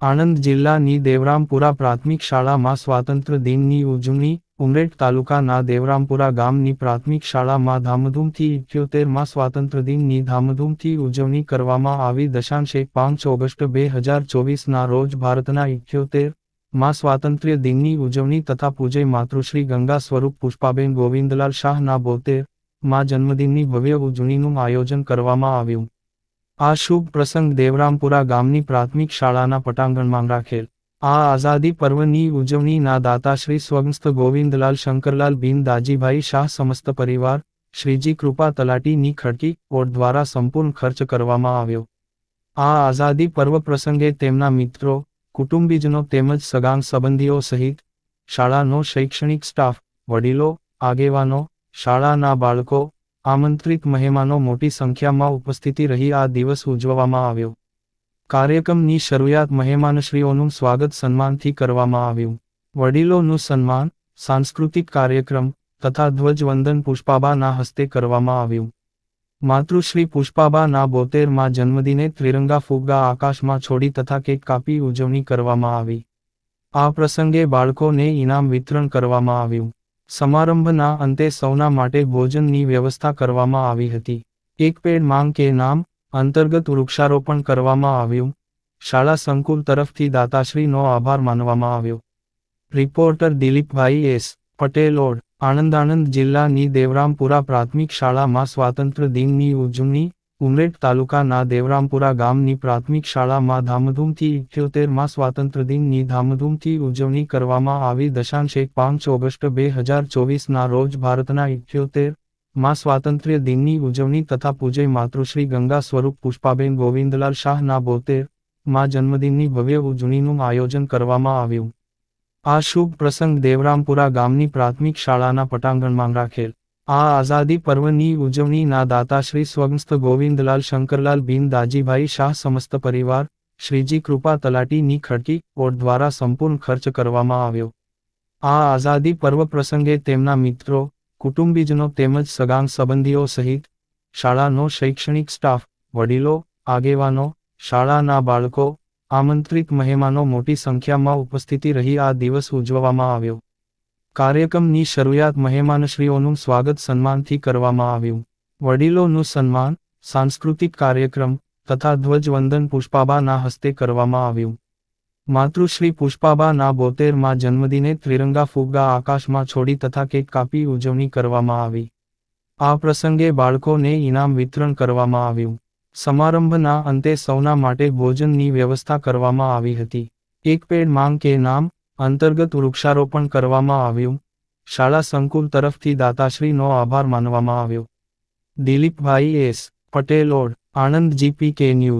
આણંદ જિલ્લાની દેવરામપુરા પ્રાથમિક શાળામાં સ્વાતંત્ર્ય દિનની ઉજવણી, ઉમરેઠ તાલુકાના દેવરામપુરા ગામની પ્રાથમિક શાળામાં ધામધૂમથી ઇઠ્યોતેરમાં સ્વાતંત્ર્ય દિનની ધામધૂમથી ઉજવણી કરવામાં આવી. દશાંશે પાંચ ઓગસ્ટ બે હજાર ચોવીસના રોજ ભારતના ઇઠ્યોતેરમાં સ્વાતંત્ર્ય દિનની ઉજવણી તથા પૂજય માતૃશ્રી ગંગા સ્વરૂપ પુષ્પાબેન ગોવિંદલાલ શાહના બોતેરમાં જન્મદિનની ભવ્ય ઉજવણીનું આયોજન કરવામાં આવ્યું. આ શુભ પ્રસંગ દેવરામપુરા ગામની પ્રાથમિક શાળાના પટાંગણમાં રાખેલ. આ આઝાદી પર્વની ઉજવણીના દાતા શ્રી ગોવિંદલાલ શંકરલાલ બિન દાજીભાઈ શાહ સમસ્ત પરિવાર, શ્રીજી કૃપા તલાટીની ખડકી ઓટ દ્વારા સંપૂર્ણ ખર્ચ કરવામાં આવ્યો. આ આઝાદી પર્વ પ્રસંગે તેમના મિત્રો, કુટુંબીજનો તેમજ સગાંગ સંબંધીઓ સહિત શાળાનો શૈક્ષણિક સ્ટાફ, વડીલો, આગેવાનો, શાળાના બાળકો આમંત્રિત મહેમાનો મોટી સંખ્યામાં ઉપસ્થિતિ રહી આ દિવસ ઉજવવામાં આવ્યો. કાર્યક્રમની શરૂઆત મહેમાનશ્રીઓનું સ્વાગત સન્માનથી કરવામાં આવ્યું. વડીલોનું સન્માન, સાંસ્કૃતિક કાર્યક્રમ તથા ધ્વજવંદન પુષ્પાબાના હસ્તે કરવામાં આવ્યું. માતૃશ્રી પુષ્પાબાના બોતેરમાં જન્મદિને ત્રિરંગા ફુગ્ગા આકાશમાં છોડી તથા કેક કાપી ઉજવણી કરવામાં આવી. આ પ્રસંગે બાળકોને ઇનામ વિતરણ કરવામાં આવ્યું. સમારંભના અંતે સૌના માટે ભોજનની વ્યવસ્થા કરવામાં આવી હતી. એક પેડ માંગ કે નામ અંતર્ગત વૃક્ષારોપણ કરવામાં આવ્યું. શાળા સંકુલ તરફથી દાતાશ્રીનો આભાર માનવામાં આવ્યો. Reporter Dilipbhai S. Patel Od. Anand Anand જિલ્લાની દેવરામપુરા પ્રાથમિક શાળામાં સ્વાતંત્ર્ય દિનની ઉજવણી ઉમરેઠ તાલુકાના દેવરામપુરા ગામની પ્રાથમિક શાળામાં ધામધૂમથી ઇઠ્યોતેરમાં સ્વાતંત્ર્ય દિનની ધામધૂમથી ઉજવણી કરવામાં આવી. દશાંશ એક પાંચ ઓગસ્ટ બે હજાર ચોવીસના રોજ ભારતના ઇઠ્યોતેરમાં સ્વાતંત્ર્ય દિનની ઉજવણી તથા પૂજય માતૃશ્રી ગંગા સ્વરૂપ પુષ્પાબેન ગોવિંદલાલ શાહના બોતેરમાં જન્મદિનની ભવ્ય ઉજવણીનું આયોજન કરવામાં આવ્યું. આ શુભ પ્રસંગ દેવરામપુરા ગામની પ્રાથમિક શાળાના પટાંગણમાં રાખેલ આ આઝાદી પર્વની ઉજવણીના દાતા શ્રી સ્વગસ્થ ગોવિંદલાલ શંકરલાલ બિન દાજીભાઈ શાહ સમસ્ત પરિવાર, શ્રીજી કૃપા તલાટીની ખડકી ઓર દ્વારા સંપૂર્ણ ખર્ચ કરવામાં આવ્યો. આ આઝાદી પર્વ પ્રસંગે તેમના મિત્રો, કુટુંબીજનો તેમજ સગાંગ સંબંધીઓ સહિત, શાળાનો શૈક્ષણિક સ્ટાફ, વડીલો, આગેવાનો, શાળાના બાળકો, આમંત્રિત મહેમાનો મોટી સંખ્યામાં ઉપસ્થિતિ રહી આ દિવસ ઉજવવામાં આવ્યો. કાર્યક્રમની શરૂઆત મહેમાનશ્રીઓનું સ્વાગત સન્માનથી કરવામાં આવ્યું. વડીલોનું સન્માન, સાંસ્કૃતિક કાર્યક્રમ તથા ધ્વજવંદન પુષ્પાબાના હસ્તે કરવામાં આવ્યું. માતૃશ્રી પુષ્પાબાના બોતેરમાં જન્મદિને ત્રિરંગા ફુગ્ગા આકાશમાં છોડી તથા કેક કાપી ઉજવણી કરવામાં આવી. આ પ્રસંગે બાળકોને ઇનામ વિતરણ કરવામાં આવ્યું. સમારંભના અંતે સૌના માટે ભોજનની વ્યવસ્થા કરવામાં આવી હતી. એક પેડ માંગ કે નામ અંતર્ગત વૃક્ષારોપણ કરવામાં આવ્યું. શાળા સંકુલ તરફથી દાતાશ્રીનો આભાર માનવામાં આવ્યો. Dilipbhai S. Patel Od. Anand GP K news.